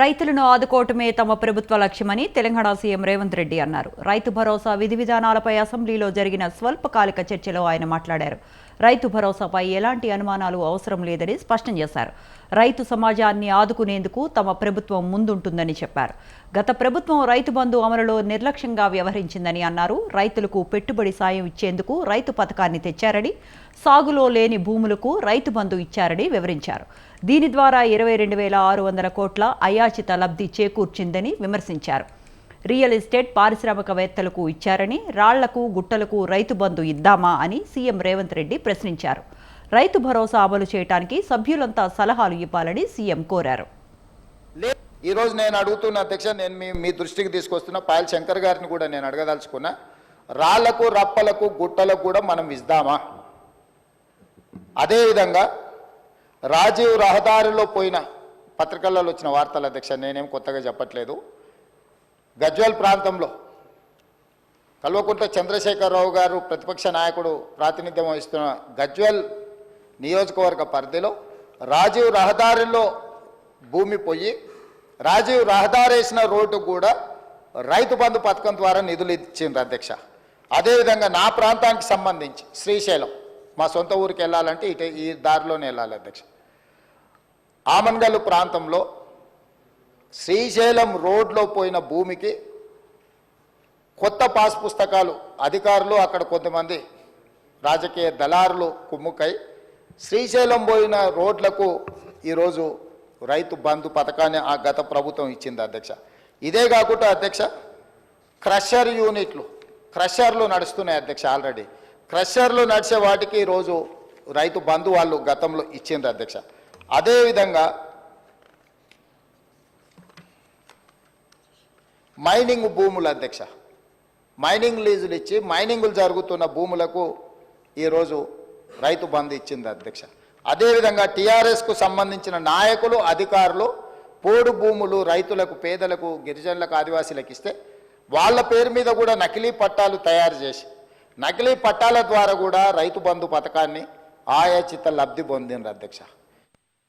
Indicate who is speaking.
Speaker 1: రైతులను ఆదుకోవటమే తమ ప్రభుత్వ లక్ష్యమని తెలంగాణ సీఎం రేవంత్ రెడ్డి అన్నారు. రైతు భరోసా విధి విధానాలపై అసెంబ్లీలో జరిగిన స్వల్పకాలిక చర్చలో ఆయన మాట్లాడారు. రైతు భరోసాపై ఎలాంటి అనుమానాలు అవసరం లేదని స్పష్టం చేశారు. రైతు సమాజాన్ని ఆదుకునేందుకు తమ ప్రభుత్వం ముందుంటుందని చెప్పారు. గత ప్రభుత్వం రైతు బంధు అమలులో నిర్లక్ష్యంగా వ్యవహరించిందని అన్నారు. రైతులకు పెట్టుబడి సాయం ఇచ్చేందుకు రైతు పథకాన్ని తెచ్చారని సాగులో లేని భూములకు రైతు బంధు ఇచ్చారని వివరించారు. దీని ద్వారా ఇరవై రెండు వేల ఆరు వందల కోట్ల అయాచిత లబ్ధి చేకూర్చిందని విమర్శించారు. రియల్ ఎస్టేట్ పారిశ్రామికవేత్తలకు ఇచ్చారని రాళ్ళకు గుట్టలకు రైతు బంధు ఇద్దామా అని సీఎం రేవంత్ రెడ్డి ప్రశ్నించారు. రైతు భరోసా అమలు చేయడానికి సభ్యులంతా సలహాలు ఇవ్వాలని సీఎం కోరారు.
Speaker 2: లే ఈరోజు నేను అడుగుతున్న అధ్యక్ష నేను మీ మీ దృష్టికి తీసుకొస్తున్న పాయల్ శంకర్ గారిని కూడా నేను అడగదలుచుకున్నా. రాళ్ళకు రప్పలకు గుట్టలకు కూడా మనం ఇద్దామా అదేవిధంగా రాజీవ్ రహదారిలో పోయిన పత్రికలలో వచ్చిన వార్తల అధ్యక్ష నేనేం కొత్తగా చెప్పట్లేదు. గజ్వల్ ప్రాంతంలో కల్వకుంట్ల చంద్రశేఖరరావు గారు ప్రతిపక్ష నాయకుడు ప్రాతినిధ్యం వహిస్తున్న గజ్వల్ నియోజకవర్గ పరిధిలో రాజీవ్ రహదారిలో భూమి పోయి రాజీవ్ రహదారి వేసిన రోడ్డు కూడా రైతు బంధు పథకం ద్వారా నిధులు ఇచ్చింది అధ్యక్ష. అదేవిధంగా నా ప్రాంతానికి సంబంధించి శ్రీశైలం మా సొంత ఊరికి వెళ్ళాలంటే ఇటు ఈ దారిలోనే వెళ్ళాలి అధ్యక్ష. ఆమన్గల్లు ప్రాంతంలో శ్రీశైలం రోడ్లో పోయిన భూమికి కొత్త పాస్ పుస్తకాలు అధికారులు అక్కడ కొంతమంది రాజకీయ దళారులు కుమ్ముకై శ్రీశైలం పోయిన రోడ్లకు ఈరోజు రైతు బంధు పథకాన్ని ఆ గత ప్రభుత్వం ఇచ్చింది అధ్యక్ష. ఇదే కాకుండా అధ్యక్ష క్రషర్ యూనిట్లు క్రషర్లు నడుస్తున్నాయి అధ్యక్ష ఆల్రెడీ. క్రషర్లు నడిచే వాటికి ఈరోజు రైతు బంధు వాళ్ళు గతంలో ఇచ్చింది అధ్యక్ష. అదేవిధంగా మైనింగ్ భూములు అధ్యక్ష. మైనింగ్ లీజులు ఇచ్చి మైనింగులు జరుగుతున్న భూములకు ఈరోజు రైతు బంధు ఇచ్చింది అధ్యక్ష. అదేవిధంగా టీఆర్ఎస్కు సంబంధించిన నాయకులు అధికారులు పోడు భూములు రైతులకు పేదలకు గిరిజనులకు ఆదివాసీలకు ఇస్తే వాళ్ళ పేరు మీద కూడా నకిలీ పట్టాలు తయారు చేసి నకిలీ పట్టాల ద్వారా కూడా రైతు బంధు పథకాన్ని ఆయాచిత లబ్ధి పొందిండ్రు అధ్యక్ష.